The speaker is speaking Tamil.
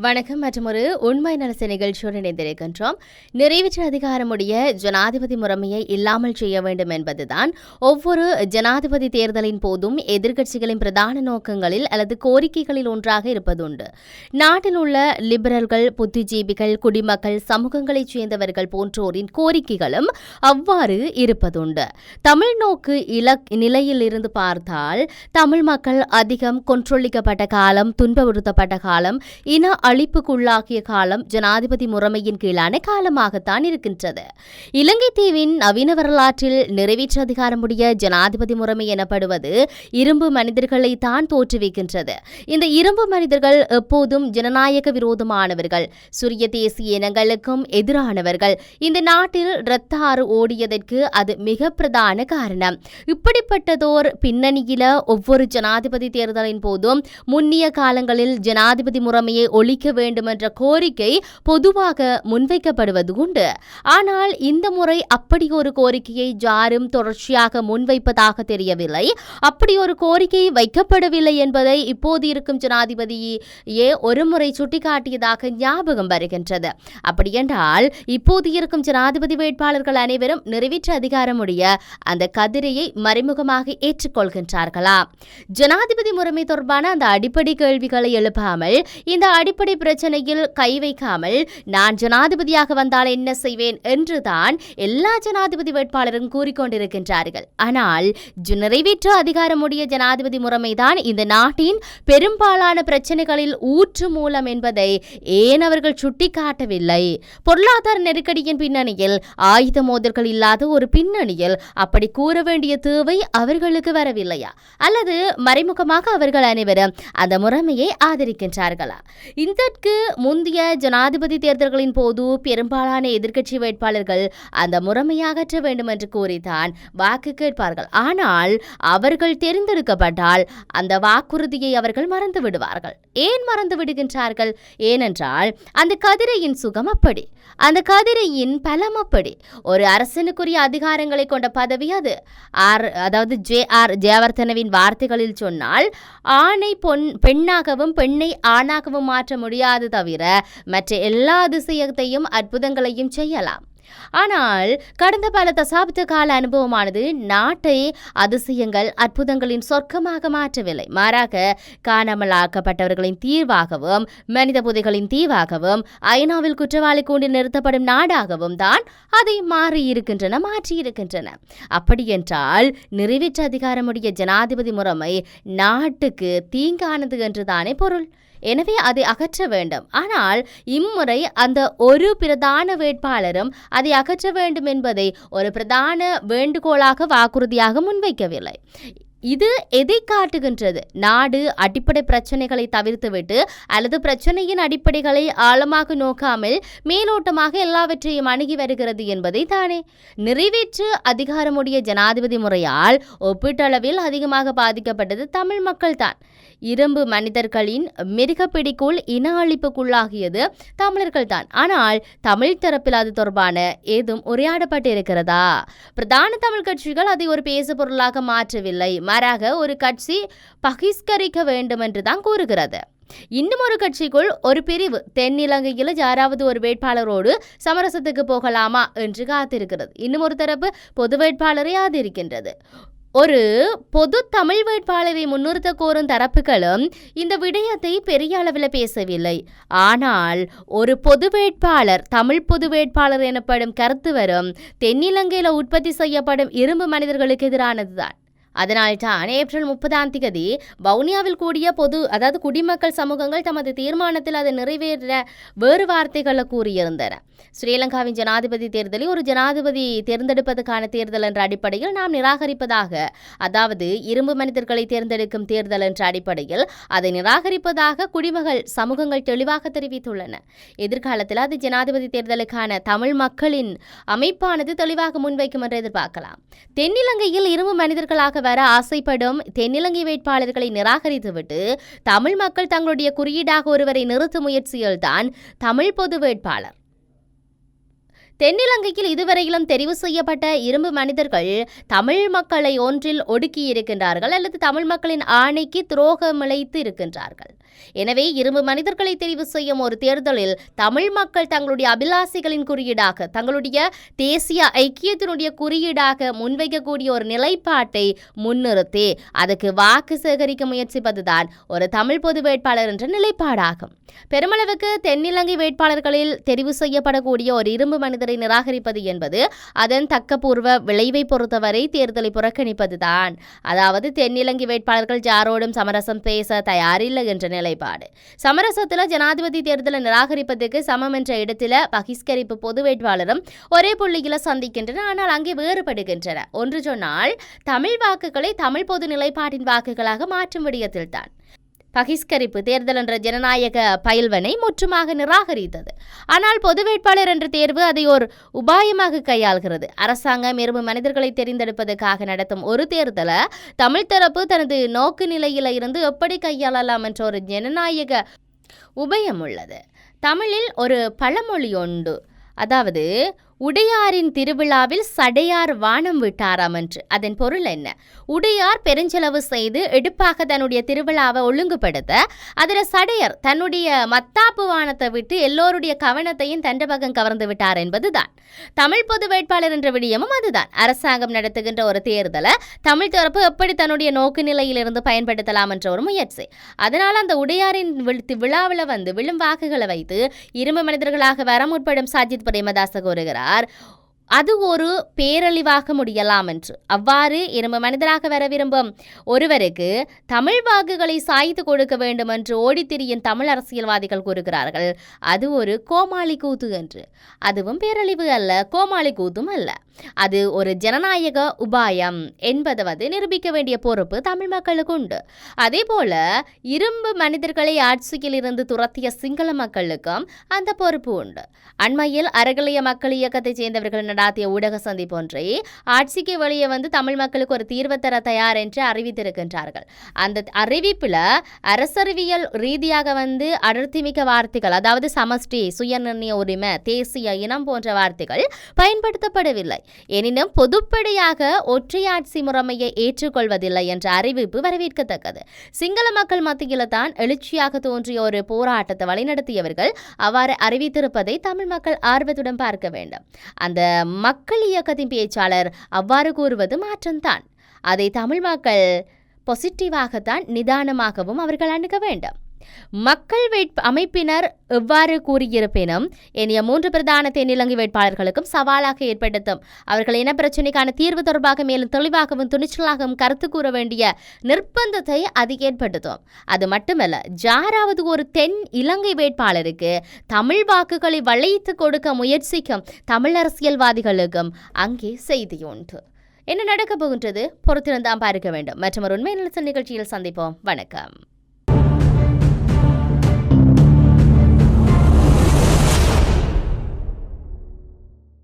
வணக்கம் மற்றும் ஒரு உண்மை நலச நிகழ்ச்சியோடு இணைந்திருக்கின்றோம். நிறைவேற்ற அதிகாரமுடைய ஜனாதிபதி முறைமையை இல்லாமல் செய்ய வேண்டும் என்பதுதான் ஒவ்வொரு ஜனாதிபதி தேர்தலின் போதும் எதிர்க்கட்சிகளின் பிரதான நோக்கங்களில் அல்லது கோரிக்கைகளில் ஒன்றாக இருப்பதுண்டு. நாட்டில் உள்ள லிபரல்கள் புத்திஜீவிகள் குடிமக்கள் சமூகங்களைச் சேர்ந்தவர்கள் போன்றோரின் கோரிக்கைகளும் அவ்வாறு இருப்பதுண்டு. தமிழ் நோக்கு இலக் நிலையில் இருந்து பார்த்தால் தமிழ் மக்கள் அதிகம் கொன்றொழிக்கப்பட்ட காலம் துன்பப்படுத்தப்பட்ட காலம் இன அழிப்புக்குள்ளாகிய காலம் ஜனாதிபதி முறைமையின் கீழான காலமாகத்தான் இருக்கின்றது. இலங்கை தீவின் நவீன வரலாற்றில் நிறைவேற்ற அதிகாரமுடைய ஜனாதிபதி முறைமை எனப்படுவது இரும்பு மனிதர்களை தான் தோற்றுவிக்கின்றது. இந்த இரும்பு மனிதர்கள் எப்போதும் ஜனநாயக விரோதமானவர்கள் சுரிய தேசிய இனங்களுக்கும் எதிரானவர்கள். இந்த நாட்டில் இரத்த ஆறு ஓடியதற்கு அது மிக பிரதான காரணம். இப்படிப்பட்டதோர் பின்னணியில ஒவ்வொரு ஜனாதிபதி தேர்தலின் போதும் முன்னிய காலங்களில் ஜனாதிபதி முறைமையை ஒளி அளிக்க என்ற கோரிக்கை பொதுவாக முன்வைக்கப்படுவது உண்டு. ஆனால் இந்த முறை அப்படி ஒரு கோரிக்கையை யாரும் தொடர்ச்சியாக முன்வைப்பதாக தெரியவில்லை. அப்படி ஒரு கோரிக்கை வைக்கப்படவில்லை என்பதை இப்போது இருக்கும் ஜனாதிபதி ஏ ஒருமுறை சுட்டிக்காட்டியதாக ஞாபகம் வருகின்றது. அப்படியென்றால் இப்போது இருக்கும் ஜனாதிபதி வேட்பாளர்கள் அனைவரும் நிறைவேற்ற அதிகாரமுடைய அந்த கதிரையை மறைமுகமாக ஏற்றுக்கொள்கின்றார்களா? ஜனாதிபதி முறைமை தொடர்பான அந்த அடிப்படை கேள்விகளை எழுப்பாமல் இந்த அடிப்படை பிரச்சனையில் கை வைக்காமல் நான் ஜனாதிபதியாக வந்தால் என்ன செய்வேன் என்றுதான் எல்லா ஜனாதிபதி வேட்பாளரும் கூறிக்கொண்டிருக்கின்றார்கள். ஆனால் ஜ- நிறைவேற்ற அதிகாரமுடைய ஜனாதிபதி முறைமைதான் இந்த நாட்டின் பெரும்பாலான பிரச்சனைகளில் ஊற்று மூலம் என்பதை ஏன் அவர்கள் சுட்டிக்காட்டவில்லை? பொருளாதார நெருக்கடியின் பின்னணியில் ஆயுத மோதல்கள் இல்லாத ஒரு பின்னணியில் அப்படி கூற வேண்டிய தேவை அவர்களுக்கு வரவில்லையா? அல்லது மறைமுகமாக அவர்கள் அனைவரும் அந்த முறைமையை ஆதரிக்கின்றார்களா? இந்த இதற்கு முந்தைய ஜனாதிபதி தேர்தல்களின் போது பெரும்பாலான எதிர்க்கட்சி வேட்பாளர்கள் அந்த முறைமையை அகற்ற வேண்டும் என்று கூறித்தான் வாக்கு கேட்பார்கள். ஆனால் அவர்கள் தேர்ந்தெடுக்கப்பட்டால் அந்த வாக்குறுதியை அவர்கள் மறந்து விடுவார்கள். ஏன் மறந்து விடுகின்றார்கள்? ஏனென்றால் அந்த கதிரையின் சுகம் அப்படி. அந்த கதிரையின் பலம் அப்படி. ஒரு அரசனுக்குரிய அதிகாரங்களை கொண்ட பதவி அது. ஆர் அதாவது ஜே ஆர் ஜெயவர்தனவின் வார்த்தைகளில் சொன்னால் ஆணை பொன் பெண்ணாகவும் பெண்ணை ஆணாகவும் மாற்ற முடியாது தவிர மற்ற எல்லா அதிசயத்தையும் அற்புதங்களையும் செய்யலாம். ஆனால் கடந்த பல தசாப்த கால அனுபவமானது நாட்டை அதிசயங்கள் அற்புதங்களின் சொர்க்கமாக மாற்றவில்லை. மாறாக காணாமலாக்கப்பட்டவர்களின் தீர்வாகவும் மனித புதைகளின் தீர்வாகவும் ஐநாவில் குற்றவாளி கூண்டில் நிறுத்தப்படும் நாடாகவும் தான் அதை மாறி இருக்கின்றன மாற்றி இருக்கின்றன அப்படியென்றால் நிறைவேற்று அதிகாரமுடைய ஜனாதிபதி முறைமை நாட்டுக்கு தீங்கானது என்றுதானே பொருள்? எனவே அதை அகற்ற வேண்டும். ஆனால் இம்முறை அந்த ஒரு பிரதான வேட்பாளரும் அதை அகற்ற வேண்டும் என்பதை ஒரு பிரதான வேண்டுகோளாக வாக்குறுதியாக முன்வைக்கவில்லை. இது எதை காட்டுகின்றது? நாடு அடிப்படை பிரச்சனைகளை தவிர்த்துவிட்டு அல்லது பிரச்சனையின் அடிப்படைகளை ஆழமாக நோக்காமல் மேலோட்டமாக எல்லாவற்றையும் அணுகி வருகிறது என்பதை தானே. நிறைவேற்று அதிகாரமுடைய ஜனாதிபதி முறையால் ஒப்பீட்டளவில் அதிகமாக பாதிக்கப்பட்டது தமிழ் மக்கள்தான். இரும்பு மனிதர்களின் மிருகப்பிடிக்குள் இன அழிப்புக்குள்ளாகியது தமிழர்கள் தான் ஆனால் தமிழ் தரப்பில் அது தொடர்பான ஏதும் உரையாடப்பட்டு இருக்கிறதா பிரதான தமிழ் கட்சிகள் அதை ஒரு பேசு பொருளாக மாற்றவில்லை. மாறாக ஒரு கட்சி பகிஷ்கரிக்க வேண்டும் என்று தான் கூறுகிறது. இன்னும் ஒரு கட்சிக்குள் ஒரு பிரிவு தென்னிலங்கையில் யாராவது ஒரு வேட்பாளரோடு சமரசத்துக்கு போகலாமா என்று காத்திருக்கிறது. இன்னும் ஒரு தரப்பு பொது வேட்பாளரை ஆதரிக்கின்றது. ஒரு பொது தமிழ் வேட்பாளரை முன்னிறுத்த கோரும் தரப்புகளும் இந்த விடயத்தை பெரிய அளவில் பேசவில்லை. ஆனால் ஒரு பொது வேட்பாளர் தமிழ் பொது வேட்பாளர் எனப்படும் கருத்து வரும் தென்னிலங்கையில் உற்பத்தி செய்யப்படும் இரும்பு மனிதர்களுக்கு எதிரானதுதான். அதனால்தான் ஏப்ரல் முப்பதாம் தேதி வவுனியாவில் கூடிய பொது அதாவது குடிமக்கள் சமூகங்கள் தமது தீர்மானத்தில் அதை நிறைவேற வேறு வார்த்தைகளை கூறியிருந்தன. ஸ்ரீலங்காவின் ஜனாதிபதி தேர்தலை ஒரு ஜனாதிபதி தேர்ந்தெடுப்பதற்கான தேர்தல் என்ற அடிப்படையில் நாம் நிராகரிப்பதாக அதாவது இரும்பு மனிதர்களை தேர்ந்தெடுக்கும் தேர்தல் என்ற அடிப்படையில் அதை நிராகரிப்பதாக குடிமகள் சமூகங்கள் தெளிவாக தெரிவித்துள்ளன. எதிர்காலத்தில் அது ஜனாதிபதி தேர்தலுக்கான தமிழ் மக்களின் அமைப்பானது தெளிவாக முன்வைக்கும் என்று எதிர்பார்க்கலாம். தென்னிலங்கையில் இரும்பு மனிதர்களாக வர ஆசைப்படும் தென்னிலங்கை வேட்பாளர்களை நிராகரித்துவிட்டு தமிழ் மக்கள் தங்களுடைய குறியீடாக ஒருவரை நிறுத்தும் முயற்சியில்தான் தமிழ் பொது வேட்பாளர். தென்னிலங்கையில் இதுவரையிலும் தெரிவு செய்யப்பட்ட இரும்பு மனிதர்கள் தமிழ் மக்களை ஒன்றில் ஒடுக்கி இருக்கின்றார்கள் அல்லது தமிழ் மக்களின் ஆணைக்கு துரோகம் இழைத்து இருக்கின்றார்கள். எனவே இரும்பு மனிதர்களை தெரிவு செய்யும் ஒரு தேர்தலில் தமிழ் மக்கள் தங்களுடைய அபிலாசிகளின் குறியீடாக தங்களுடைய தேசிய ஐக்கியத்தினுடைய குறியீடாக முன்வைக்கக்கூடிய ஒரு நிலைப்பாட்டை முன்னிறுத்தி அதுக்கு வாக்கு சேகரிக்க முயற்சிப்பதுதான் ஒரு தமிழ் பொது வேட்பாளர் என்ற நிலைப்பாடாகும். பெருமளவுக்கு தென்னிலங்கை வேட்பாளர்களில் தெரிவு செய்யப்படக்கூடிய ஒரு இரும்பு மனிதர் நிராகரிப்பது என்பது அதன் தக்கபூர்வ விளைவை பொறுத்தவரை தேர்தலை புறக்கணிப்பதுதான். அதாவது தென்னிலங்கை வேட்பாளர்கள் யாரோடும் சமரசம் பேச தயாரில்லை என்ற நிலைப்பாடு. சமரசத்தில் ஜனாதிபதி தேர்தலை நிராகரிப்பதற்கு சமம் என்ற இடத்தில் பகிஷ்கரிப்பு பொது வேட்பாளரும் ஒரே புள்ளியில் சந்திக்கின்றன ஆனால் அங்கே வேறுபடுகின்றன. ஒன்று சொன்னால் தமிழ் வாக்குகளை தமிழ் பொது நிலைப்பாட்டின் வாக்குகளாக மாற்றும் விடயத்தில்தான். பகிஷ்கரிப்பு தேர்தல் என்ற ஜனநாயக பயில்வனை முற்றுமாக நிராகரித்தது. ஆனால் பொது வேட்பாளர் என்ற தேர்வு அதை ஒரு உபாயமாக கையாள்கிறது. அரசாங்கம் இரும்பு மனிதர்களை தெரிந்தெடுப்பதற்காக நடத்தும் ஒரு தேர்தலை தமிழ் தரப்பு தனது நோக்கு நிலையில இருந்து எப்படி கையாளலாம் என்ற ஒரு ஜனநாயக உபயம் உள்ளது. தமிழில் ஒரு பழமொழி உண்டு. அதாவது உடையாரின் திருவிழாவில் சடையார் வானம் விட்டாராம் என்று. அதன் பொருள் என்ன? உடையார் பெருஞ்செலவு செய்து எடுப்பாக தன்னுடைய திருவிழாவை ஒழுங்குபடுத்த அதில் சடையர் தன்னுடைய மத்தாப்பு வானத்தை விட்டு எல்லோருடைய கவனத்தையும் தண்ட பக்கம் கவர்ந்து விட்டார் என்பதுதான். தமிழ் பொது வேட்பாளர் என்ற விடயமும் அதுதான். அரசாங்கம் நடத்துகின்ற ஒரு தேர்தலை தமிழ் தரப்பு எப்படி தன்னுடைய நோக்கு நிலையிலிருந்து பயன்படுத்தலாம் என்ற ஒரு முயற்சி. அதனால் அந்த உடையாரின் விழாவில் வந்து விழும் வாக்குகளை வைத்து இரும்பு மனிதர்களாக வர முற்படும் சாஜித் பிரேமதாச கூறுகிறார் lugar அது ஒரு பேரழிவாக முடியலாம் என்று. அவ்வாறு இரும்பு மனிதராக வர விரும்பும் ஒருவருக்கு தமிழ் வாக்குகளை சாய்த்து கொடுக்க வேண்டும் என்று ஓடித்திரியும் தமிழ் அரசியல்வாதிகள் கூறுகிறார்கள். அது ஒரு கோமாளி கூத்து என்று. அதுவும் பேரழிவு அல்ல கோமாளி கூத்தும் அல்ல. அது ஒரு ஜனநாயக உபாயம் என்பதாவது நிரூபிக்க வேண்டிய பொறுப்பு தமிழ் மக்களுக்கு உண்டு. அதே போல இரும்பு மனிதர்களை ஆட்சியில் இருந்து துரத்திய சிங்கள மக்களுக்கும் அந்த பொறுப்பு உண்டு. அண்மையில் அறகலைய மக்கள் இயக்கத்தைச் சேர்ந்தவர்கள் நடாத்திய ஊடக சந்திப்பு ஒன்றை ஆட்சிக்கு வெளியே வந்து தமிழ் மக்களுக்கு ஒரு தீர்வு தர தயார் என்று அறிவித்திருக்கின்றார்கள். அந்த அறிவிப்பில் அரசறிவியல் ரீதியாக வந்து அடர்த்திமிக்க வார்த்தைகள் அதாவது சமஷ்டி சுயநிர்ணய உரிமை தேசிய இனம் போன்ற வார்த்தைகள் பயன்படுத்தப்படவில்லை. எனினும் பொதுப்படையாக ஒற்றையாட்சி முறைமையை ஏற்றுக்கொள்வதில்லை என்ற அறிவிப்பு வரவேற்கத்தக்கது. சிங்கள மக்கள் மத்தியில் தான் எழுச்சியாக தோன்றிய ஒரு போராட்டத்தை வழிநடத்தியவர்கள் அவ்வாறு அறிவித்திருப்பதை தமிழ் மக்கள் ஆர்வத்துடன் பார்க்க வேண்டும். அந்த மக்கள் இயக்கத்தின் பேச்சாளர் அவ்வாறு கூறுவது மாற்றம்தான். அதை தமிழ் மக்கள் பாசிட்டிவாகத்தான் நிதானமாகவும் அவர்கள் அணுக வேண்டும். மக்கள் வேட்பு அமைப்பினர் எவ்வாறு கூறியிருப்பினும் இனிய மூன்று பிரதான தென்னிலங்கை வேட்பாளர்களுக்கும் சவாலாக ஏற்படுத்தும் அவர்கள் இன பிரச்சினைக்கான தீர்வு தொடர்பாக மேலும் தெளிவாகவும் துணிச்சலாகவும் கருத்து கூற வேண்டிய நிர்பந்தத்தை அது ஏற்படுத்தும் அது மட்டுமல்ல யாராவது ஒரு தென் இலங்கை வேட்பாளருக்கு தமிழ் வாக்குகளை வளைத்து கொடுக்க முயற்சிக்கும் தமிழ் அரசியல்வாதிகளுக்கும் அங்கே செய்தி உண்டு. என்ன நடக்கப் போகின்றது? பொறுத்திருந்தான் பார்க்க வேண்டும். மற்றும் ஒரு உண்மை நிலச்சல் நிகழ்ச்சியில் சந்திப்போம். வணக்கம்.